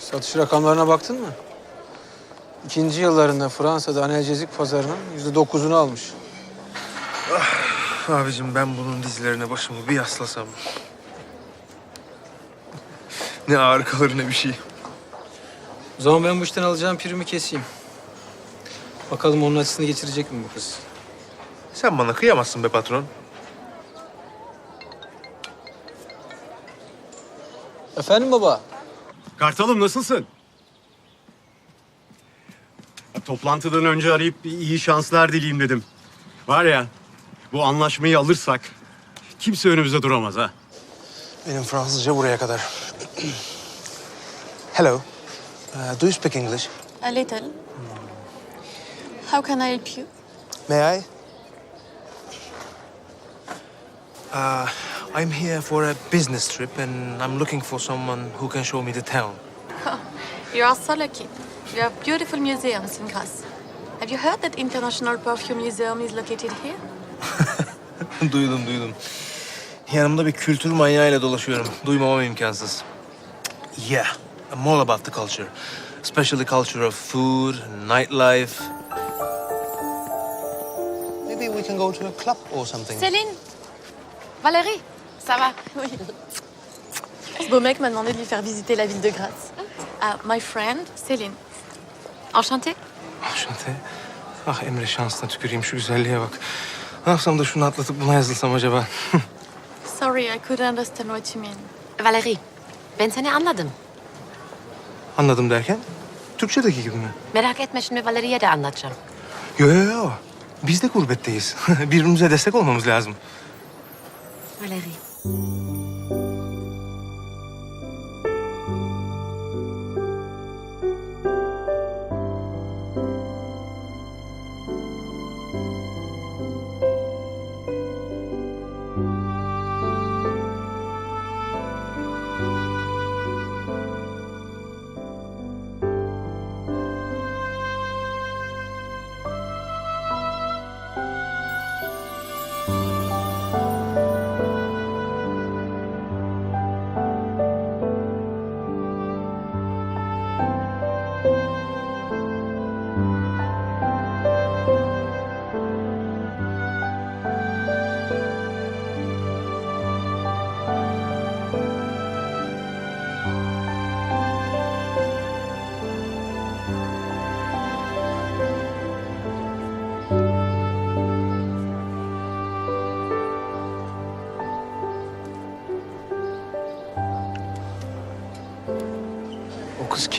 Satış rakamlarına baktın mı? İkinci yıllarında Fransa'da analjezik pazarının yüzde dokuzunu almış. Abicim ben bunun dizlerine başımı bir yaslasam. Ne ağır kalır ne bir şey. O zaman ben bu işten alacağım primi keseyim. Bakalım onun açısını geçirecek mi bu kız? Sen bana kıyamazsın be patron. Efendim baba? Kartalım nasılsın? Toplantıdan önce arayıp iyi şanslar dileyim dedim. Var ya, bu anlaşmayı alırsak kimse önümüzde duramaz ha. Benim Fransızca buraya kadar. Hello. Uh, do you speak English? A little. How can I help you? May I? Uh, I'm here for a business trip and I'm looking for someone who can show me the town. You are so lucky. We have beautiful museums in Grasse. Have you heard that International Perfume Museum is located here? duydum, duydum. Yanımda bir kültür manyağıyla dolaşıyorum. Duymamam imkansız. Yeah, I'm all about the culture. Especially culture of food, nightlife. Maybe we can go to a club or something. Céline Valérie Ça va Oui. Ce beau mec m'a demandé de lui faire visiter la ville de Grasse. Ah, my friend, Céline. Enchantée Şante. Ah Emre şansına tüküreyim şu güzelliğe bak. Ne yapsam da şunu atlatıp buna yazılsam acaba? Sorry, I couldn't understand what you mean. Valerie, ben seni anladım. Anladım derken? Türkçedeki gibi mi? Merak etme şimdi Valerie'ye de anlatacağım. Yo yo yo. Biz de gurbetteyiz. Birbirimize destek olmamız lazım. Valerie. O kız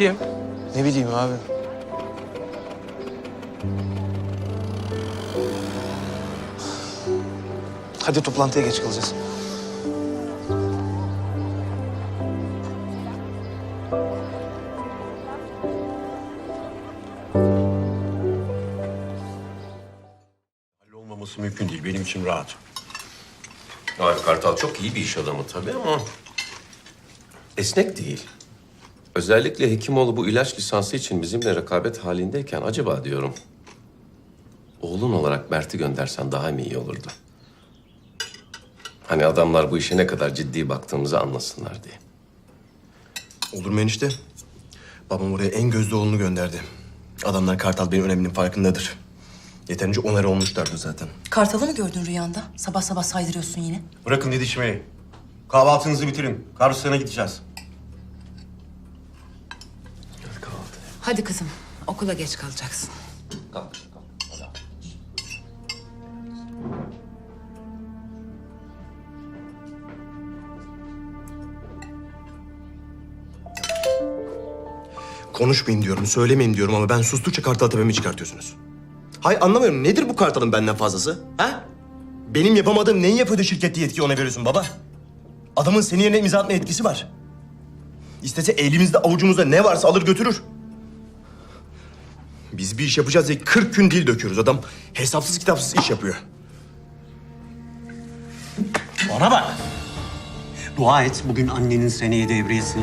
kim? Ne bileyim abi. Hadi toplantıya geç kalacağız. Olmaması mümkün değil. Benim için rahat. Hayır, Kartal çok iyi bir iş adamı tabii ama esnek değil. Özellikle Hekimoğlu bu ilaç lisansı için bizimle rekabet halindeyken acaba diyorum oğlun olarak Mert'i göndersen daha mı iyi olurdu? Hani adamlar bu işe ne kadar ciddi baktığımızı anlasınlar diye. Olur mu enişte? Babam oraya en gözde oğlunu gönderdi. Adamlar Kartal benim öneminin farkındadır. Yeterince onarı olmuşlardı zaten. Kartalı mı gördün rüyanda? Sabah sabah saydırıyorsun yine. Bırakın didişmeyi. Kahvaltınızı bitirin. Karusyan'a gideceğiz. Hadi kızım, okula geç kalacaksın. Konuşmayın diyorum, söylemeyin diyorum ama ben sustukça Kartal tepemi çıkartıyorsunuz. Hay anlamıyorum. Nedir bu Kartal'ın benden fazlası? Ha? Benim yapamadığım neyi yapıyordu şirkette yetki ona veriyorsun baba? Adamın senin yerine imza atma etkisi var. İstese elimizde avucumuzda ne varsa alır götürür. Biz bir iş yapacağız diye 40 gün dil döküyoruz. Adam hesapsız kitapsız iş yapıyor. Bana bak. Dua et bugün annenin seneye devriyesi.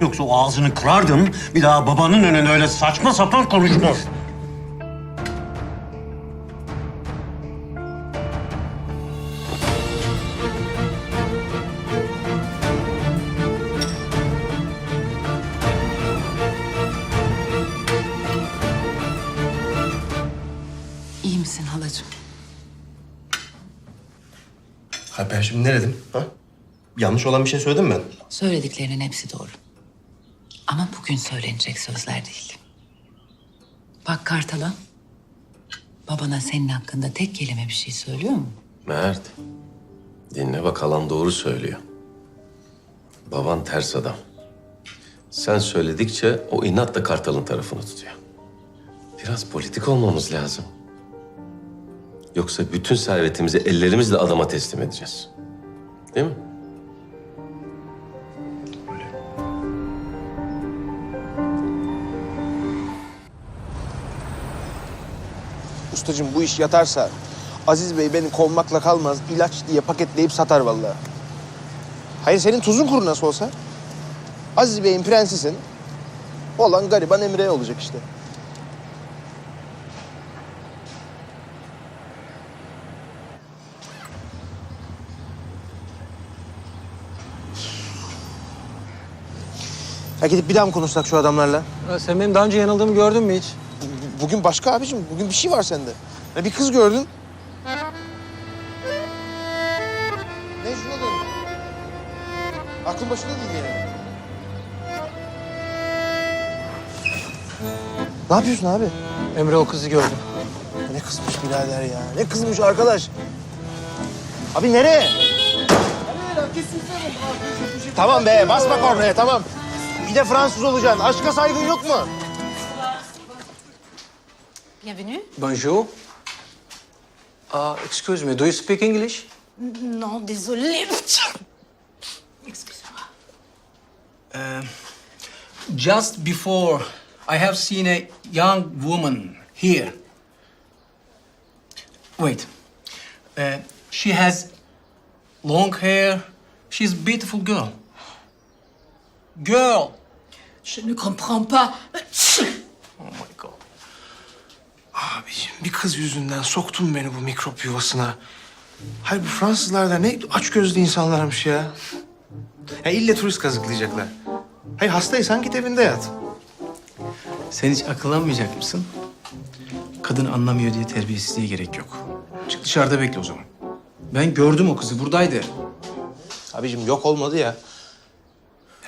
Yoksa o ağzını kırardım. Bir daha babanın önünde öyle saçma sapan konuşma. Şimdi ne dedim? Ha? Yanlış olan bir şey söyledim mi ben? Söylediklerinin hepsi doğru. Ama bugün söylenecek sözler değil. Bak Kartal'a. Babana senin hakkında tek kelime bir şey söylüyor mu? Mert, dinle bak alan doğru söylüyor. Baban ters adam. Sen söyledikçe o inatla Kartal'ın tarafını tutuyor. Biraz politik olmamız lazım. Yoksa bütün servetimizi ellerimizle adama teslim edeceğiz. Değil mi? Ustacığım bu iş yatarsa Aziz Bey beni kovmakla kalmaz. ilaç diye paketleyip satar vallahi. Hayır senin tuzun kuru nasıl olsa. Aziz Bey'in prensisin. Olan gariban Emre olacak işte. Ya gidip bir daha mı konuşsak şu adamlarla? Ya sen benim daha önce yanıldığımı gördün mü hiç? Bugün başka abicim. Bugün bir şey var sende. Ya bir kız gördün. Mecnun'a döndün. Aklın başında değil yani. Ne yapıyorsun abi? Emre o kızı gördüm. Ne kızmış birader ya. Ne kızmış arkadaş. Abi nereye? Tamam be basma kornaya tamam. Bir de Fransız olacaksın. Aşka saygın yok mu? Bienvenue. Bonjour. Uh, excuse me, do you speak English? Non, désolé. Just before, I have seen a young woman here. Wait. Uh, she has long hair. She's a beautiful girl. Girl. Je ne comprends pas. Oh my God. Abiciğim bir kız yüzünden soktun beni bu mikrop yuvasına. Hayır bu Fransızlar da ne açgözlü insanlarmış ya. Ya ille turist kazıklayacaklar. Hayır hastaysan git evinde yat. Sen hiç akıllanmayacak mısın? Kadın anlamıyor diye terbiyesizliğe gerek yok. Çık dışarıda bekle o zaman. Ben gördüm o kızı, buradaydı. Abicim yok olmadı ya.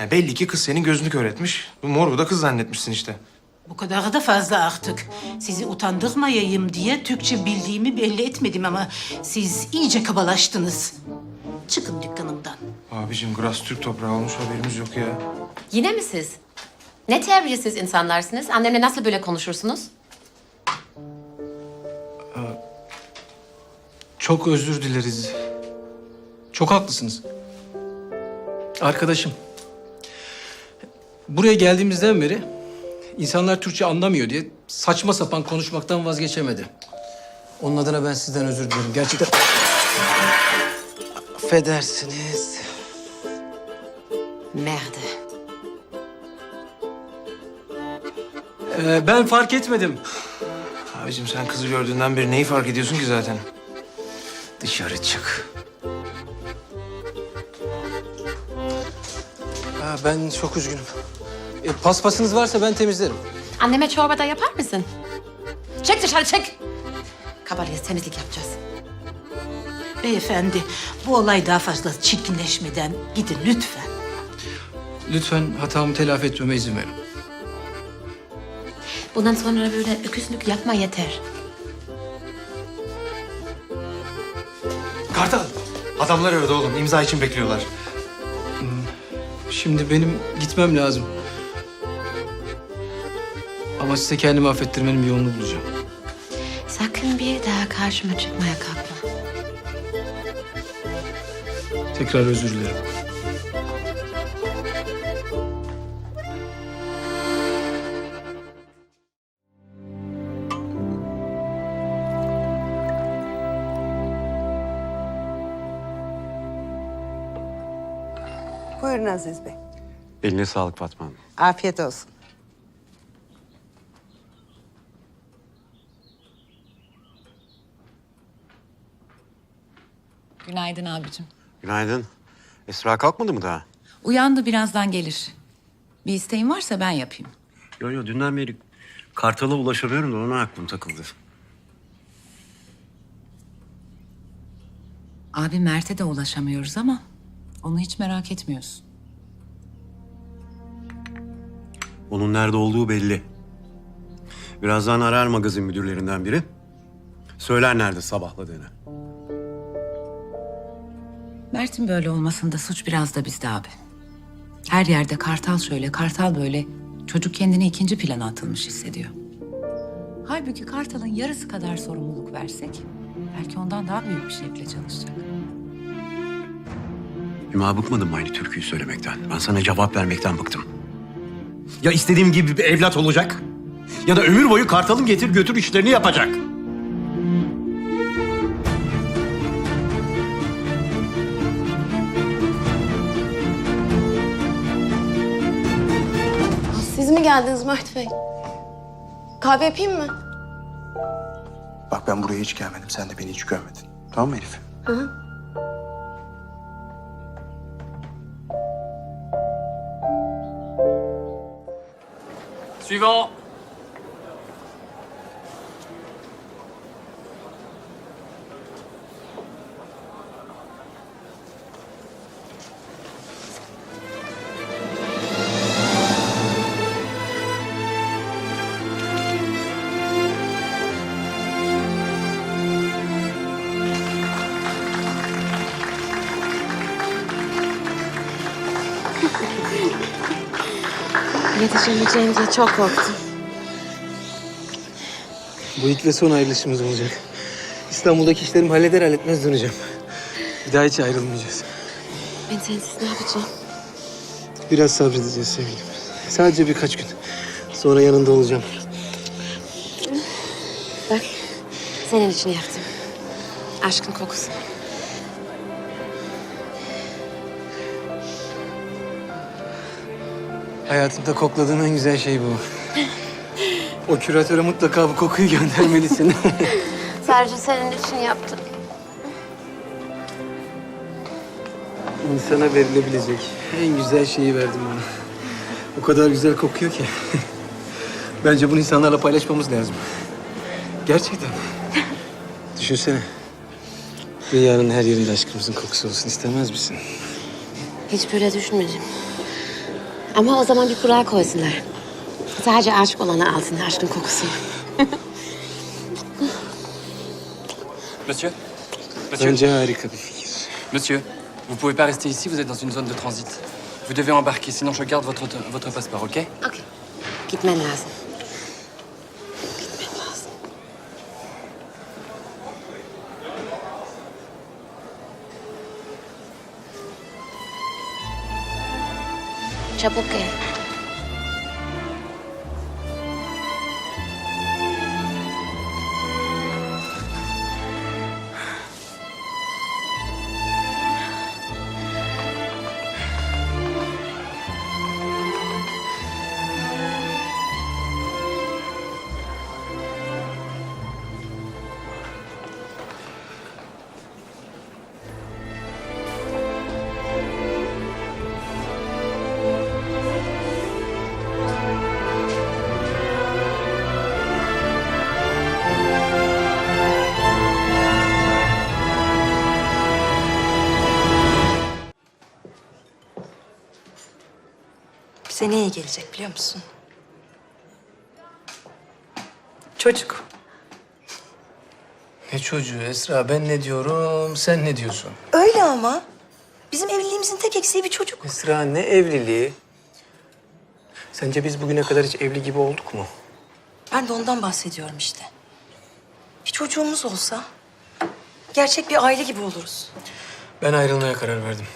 Ya belli ki kız senin gözünü kör etmiş. Bu moru da kız zannetmişsin işte. Bu kadar da fazla artık. Sizi utandırmayayım diye Türkçe bildiğimi belli etmedim ama siz iyice kabalaştınız. Çıkın dükkanımdan. Abicim Gras Türk toprağı olmuş haberimiz yok ya. Yine mi siz? Ne terbiyesiz insanlarsınız. Annemle nasıl böyle konuşursunuz? Çok özür dileriz. Çok haklısınız. Arkadaşım. Buraya geldiğimizden beri insanlar Türkçe anlamıyor diye saçma sapan konuşmaktan vazgeçemedi. Onun adına ben sizden özür dilerim. Gerçekten affedersiniz. Merde. Ee, ben fark etmedim. Abicim sen kızı gördüğünden beri neyi fark ediyorsun ki zaten? Dışarı çık. Ha, ben çok üzgünüm. E, paspasınız varsa ben temizlerim. Anneme çorba da yapar mısın? Çek dışarı çek. Kabalıyız temizlik yapacağız. Beyefendi, bu olay daha fazla çirkinleşmeden gidin lütfen. Lütfen hatamı telafi etmeme izin verin. Bundan sonra böyle öküzlük yapma yeter. Kartal. Adamlar evde oğlum. imza için bekliyorlar. Şimdi benim gitmem lazım. Ama size kendimi affettirmenin bir yolunu bulacağım. Sakın bir daha karşıma çıkmaya kalkma. Tekrar özür dilerim. Buyurun Aziz Bey. Eline sağlık Fatma Hanım. Afiyet olsun. Günaydın abicim. Günaydın. Esra kalkmadı mı daha? Uyandı birazdan gelir. Bir isteğin varsa ben yapayım. Yo yo dünden beri Kartal'a ulaşamıyorum da ona aklım takıldı. Abi Mert'e de ulaşamıyoruz ama onu hiç merak etmiyorsun. Onun nerede olduğu belli. Birazdan arar magazin müdürlerinden biri. Söyler nerede sabahladığını. Mert'in böyle olmasında suç biraz da bizde abi. Her yerde kartal şöyle, kartal böyle. Çocuk kendini ikinci plana atılmış hissediyor. Halbuki kartalın yarısı kadar sorumluluk versek... ...belki ondan daha büyük bir şevkle çalışacak. Hüma bıkmadın aynı türküyü söylemekten? Ben sana cevap vermekten bıktım. Ya istediğim gibi bir evlat olacak... ...ya da ömür boyu kartalın getir götür işlerini yapacak. Geldiniz Mert Bey? Kahve yapayım mı? Bak ben buraya hiç gelmedim. Sen de beni hiç görmedin. Tamam mı Elif? Suivant. Yetişemeyeceğim diye çok korktum. Bu ilk ve son ayrılışımız olacak. İstanbul'daki işlerimi halleder halletmez döneceğim. Bir daha hiç ayrılmayacağız. Ben sensiz ne yapacağım? Biraz sabredeceğiz sevgilim. Sadece birkaç gün. Sonra yanında olacağım. Bak, senin için yaptım. Aşkın kokusu. Hayatımda kokladığım en güzel şey bu. O küratöre mutlaka bu kokuyu göndermelisin. Sadece senin için yaptım. İnsana verilebilecek en güzel şeyi verdim bana. O kadar güzel kokuyor ki. Bence bunu insanlarla paylaşmamız lazım. Gerçekten. Düşünsene. Dünyanın her yerinde aşkımızın kokusu olsun istemez misin? Hiç böyle düşünmedim. Ama o zaman bir kural koysunlar. Sadece aşık olanı alsın aşkın kokusunu. Monsieur Monsieur Bence harika bir fikir. Monsieur, vous pouvez pas rester ici, vous êtes dans une zone de transit. Vous devez embarquer, sinon je garde votre, votre passeport, ok. Gitmen lazım. Çabuk gel. Ne iyi gelecek biliyor musun? Çocuk. Ne çocuğu Esra ben ne diyorum sen ne diyorsun? Öyle ama. Bizim evliliğimizin tek eksiği bir çocuk. Esra ne evliliği? Sence biz bugüne kadar hiç evli gibi olduk mu? Ben de ondan bahsediyorum işte. Bir çocuğumuz olsa gerçek bir aile gibi oluruz. Ben ayrılmaya karar verdim.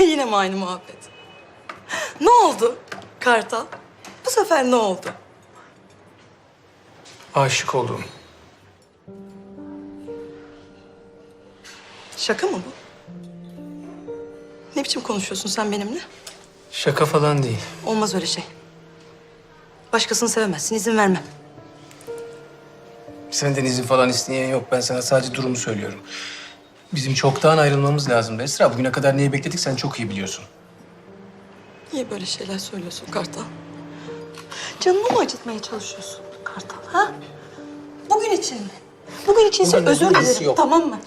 Yine mi aynı muhabbet? Ne oldu Kartal? Bu sefer ne oldu? Aşık oldum. Şaka mı bu? Ne biçim konuşuyorsun sen benimle? Şaka falan değil. Olmaz öyle şey. Başkasını sevemezsin, izin vermem. Senden izin falan isteyen yok. Ben sana sadece durumu söylüyorum. Bizim çoktan ayrılmamız lazımdı. Esra bugüne kadar neyi bekledik sen çok iyi biliyorsun. Niye böyle şeyler söylüyorsun Kartal? Canımı mı acıtmaya çalışıyorsun Kartal ha? Bugün için mi? Bugün içinse özür dilerim tamam mı?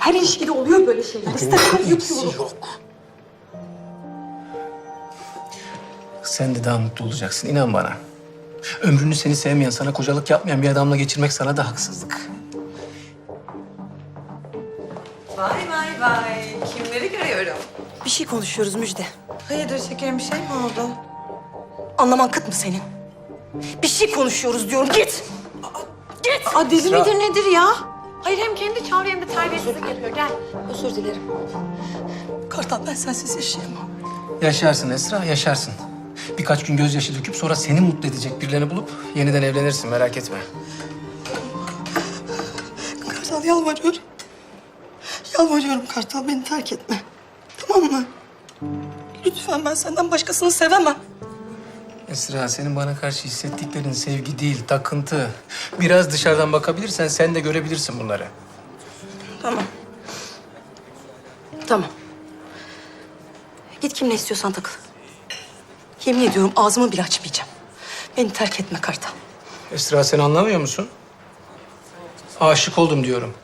Her ilişkide oluyor böyle şeyler. İstemeden yapıyorum. yok. Sen de daha mutlu olacaksın inan bana. Ömrünü seni sevmeyen, sana kocalık yapmayan bir adamla geçirmek sana da haksızlık. Vay vay vay. Kimleri görüyorum? Bir şey konuşuyoruz Müjde. Hayırdır şekerim bir şey mi oldu? Anlaman kıt mı senin? Bir şey konuşuyoruz diyorum. Git. Git. Aa deli midir nedir ya? Hayır hem kendi çağırıyor hem de terbiyesizlik yapıyor. Gel. Özür dilerim. Kartal ben sensiz yaşayamam. Yaşarsın Esra, yaşarsın. Birkaç gün gözyaşı döküp sonra seni mutlu edecek birilerini bulup yeniden evlenirsin merak etme. Kartal yalvarıyorum. Yalvarıyorum Kartal beni terk etme. Tamam mı? Lütfen ben senden başkasını sevemem. Esra, senin bana karşı hissettiklerin sevgi değil, takıntı. Biraz dışarıdan bakabilirsen sen de görebilirsin bunları. Tamam. Tamam. Git kimle istiyorsan takıl. Yemin ediyorum ağzımı bile açmayacağım. Beni terk etme Kartal. Esra sen anlamıyor musun? Aşık oldum diyorum.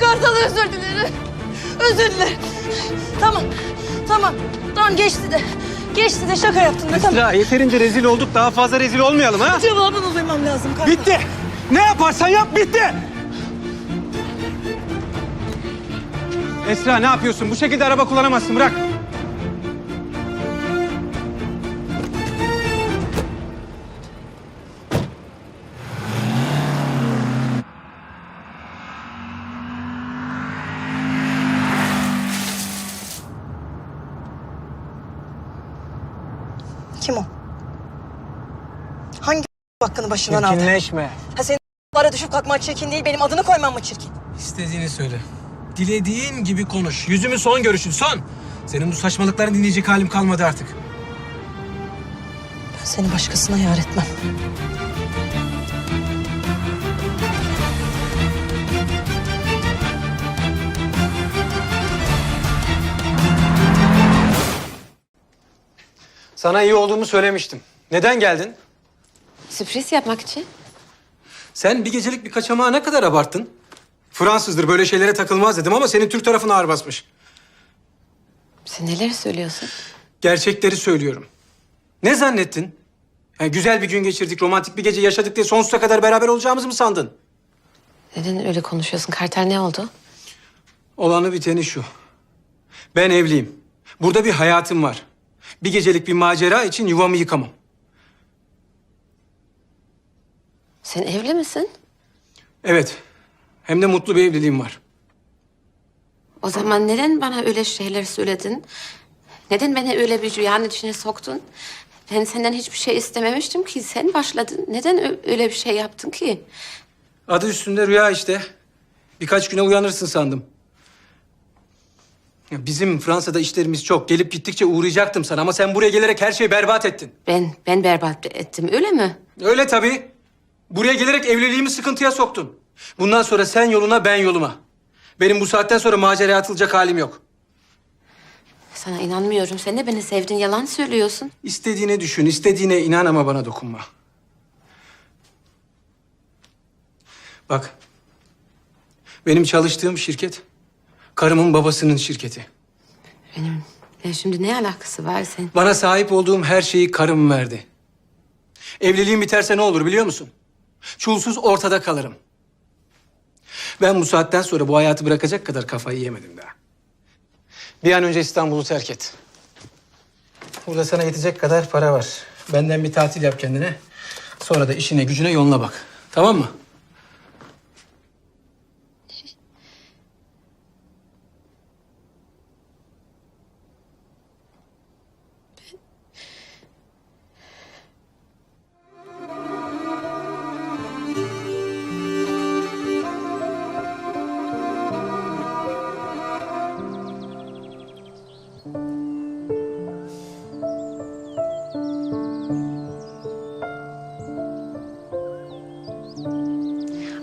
Kartal özür dilerim. Özür dilerim. Tamam, tamam. Tamam geçti de. Geçti de şaka yaptın da tamam. Esra yeterince rezil olduk. Daha fazla rezil olmayalım ha? Cevabını duymam lazım Kartal. Bitti. Ne yaparsan yap bitti. Esra ne yapıyorsun? Bu şekilde araba kullanamazsın. Bırak. Hakkını başından aldı? Çirkinleşme. Ha senin ara düşüp kalkman çirkin değil, benim adını koyman mı çirkin? İstediğini söyle. Dilediğin gibi konuş. Yüzümün son görüşün, son. Senin bu saçmalıklarını dinleyecek halim kalmadı artık. Ben seni başkasına yar etmem. Sana iyi olduğumu söylemiştim. Neden geldin? Sürpriz yapmak için. Sen bir gecelik bir kaçamağı ne kadar abarttın? Fransızdır böyle şeylere takılmaz dedim ama senin Türk tarafına ağır basmış. Sen neler söylüyorsun? Gerçekleri söylüyorum. Ne zannettin? Yani güzel bir gün geçirdik, romantik bir gece yaşadık diye sonsuza kadar beraber olacağımızı mı sandın? Neden öyle konuşuyorsun? Kartal ne oldu? Olanı biteni şu. Ben evliyim. Burada bir hayatım var. Bir gecelik bir macera için yuvamı yıkamam. Sen evli misin? Evet. Hem de mutlu bir evliliğim var. O zaman neden bana öyle şeyler söyledin? Neden beni öyle bir rüyanın içine soktun? Ben senden hiçbir şey istememiştim ki. Sen başladın. Neden öyle bir şey yaptın ki? Adı üstünde rüya işte. Birkaç güne uyanırsın sandım. Ya Bizim Fransa'da işlerimiz çok. Gelip gittikçe uğrayacaktım sana ama sen buraya gelerek her şeyi berbat ettin. Ben ben berbat ettim öyle mi? Öyle tabii. Buraya gelerek evliliğimi sıkıntıya soktun. Bundan sonra sen yoluna ben yoluma. Benim bu saatten sonra maceraya atılacak halim yok. Sana inanmıyorum. Sen de beni sevdin. Yalan söylüyorsun. İstediğine düşün, istediğine inan ama bana dokunma. Bak. Benim çalıştığım şirket karımın babasının şirketi. Benim ben şimdi ne alakası var sen? Bana sahip olduğum her şeyi karım verdi. Evliliğim biterse ne olur biliyor musun? Çulsuz ortada kalırım. Ben bu saatten sonra bu hayatı bırakacak kadar kafayı yemedim daha. Bir an önce İstanbul'u terk et. Burada sana yetecek kadar para var. Benden bir tatil yap kendine. Sonra da işine gücüne yoluna bak. Tamam mı?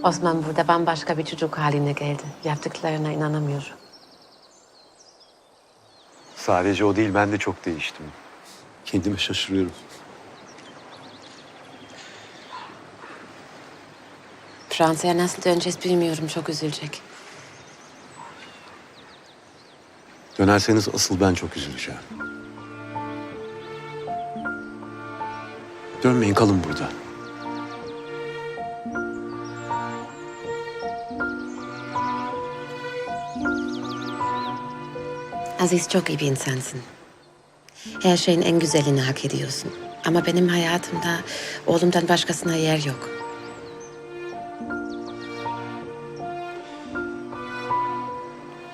Osman burada bambaşka bir çocuk haline geldi. Yaptıklarına inanamıyorum. Sadece o değil, ben de çok değiştim. Kendime şaşırıyorum. Fransa'ya nasıl döneceğiz bilmiyorum. Çok üzülecek. Dönerseniz asıl ben çok üzüleceğim. Dönmeyin, kalın burada. Aziz çok iyi bir insansın. Her şeyin en güzelini hak ediyorsun. Ama benim hayatımda oğlumdan başkasına yer yok.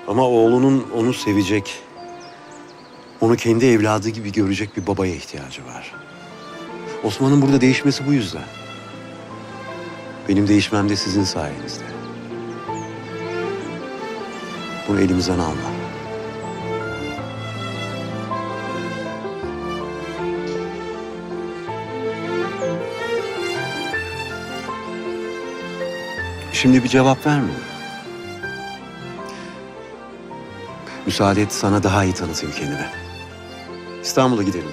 Ama oğlunun onu sevecek, onu kendi evladı gibi görecek bir babaya ihtiyacı var. Osman'ın burada değişmesi bu yüzden. Benim değişmem de sizin sayenizde. Bunu elimizden alma. Şimdi bir cevap verme. Müsaade et sana daha iyi tanıtayım kendimi. İstanbul'a gidelim.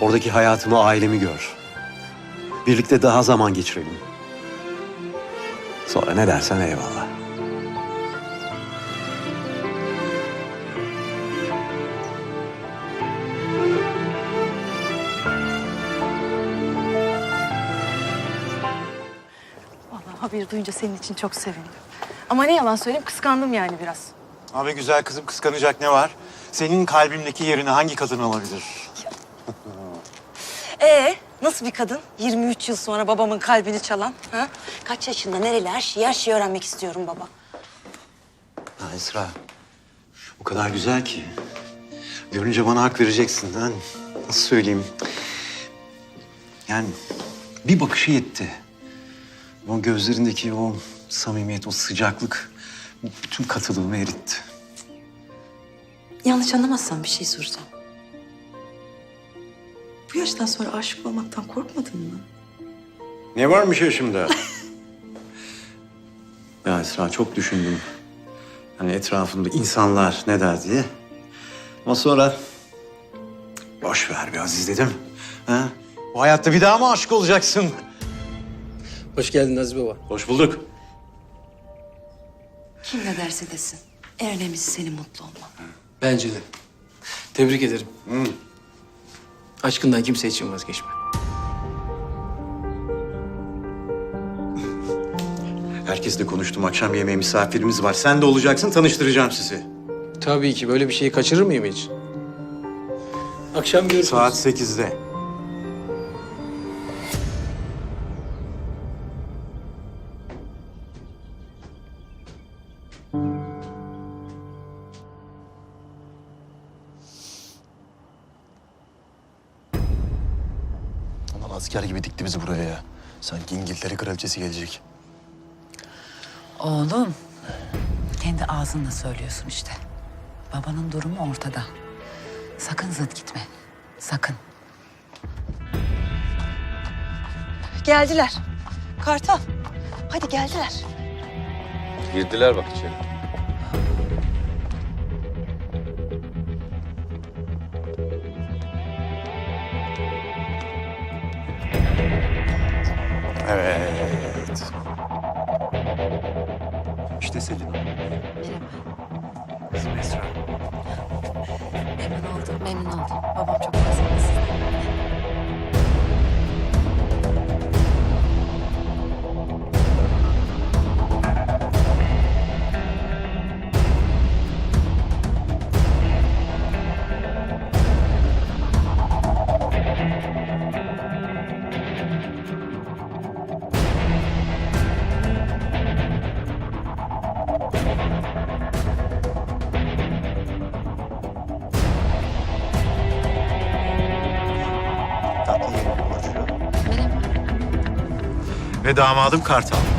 Oradaki hayatımı, ailemi gör. Birlikte daha zaman geçirelim. Sonra ne dersen eyvallah. Haberi duyunca senin için çok sevindim. Ama ne yalan söyleyeyim kıskandım yani biraz. Abi güzel kızım kıskanacak ne var? Senin kalbimdeki yerini hangi kadın alabilir? Ee, nasıl bir kadın? 23 yıl sonra babamın kalbini çalan. Ha? Kaç yaşında, nereli her şeyi, her şeyi öğrenmek istiyorum baba. Ha Esra, o kadar güzel ki. Görünce bana hak vereceksin. Ben nasıl söyleyeyim? Yani bir bakışı yetti. O gözlerindeki o samimiyet, o sıcaklık bütün katılığımı eritti. Yanlış anlamazsan bir şey soracağım. Bu yaştan sonra aşık olmaktan korkmadın mı? Ne varmış yaşımda? ya Esra çok düşündüm. Hani etrafımda insanlar ne der diye. Ama sonra boş ver be Aziz dedim. Ha? Bu hayatta bir daha mı aşık olacaksın? Hoş geldin Aziz Baba. Hoş bulduk. Kim ne derse desin. En önemlisi senin mutlu olman. Bence de. Tebrik ederim. Aşkından kimse için vazgeçme. Herkesle konuştum. Akşam yemeği misafirimiz var. Sen de olacaksın. Tanıştıracağım sizi. Tabii ki böyle bir şeyi kaçırır mıyım hiç? Akşam görüşürüz. Saat sekizde. Bizi buraya ya. Sanki İngiltere kraliçesi gelecek. Oğlum, kendi ağzınla söylüyorsun işte. Babanın durumu ortada. Sakın zıt gitme. Sakın. Geldiler. Kartal. Hadi geldiler. Girdiler bak içeri. Evet. İşte Selin. Kızım Ve damadım Kartal.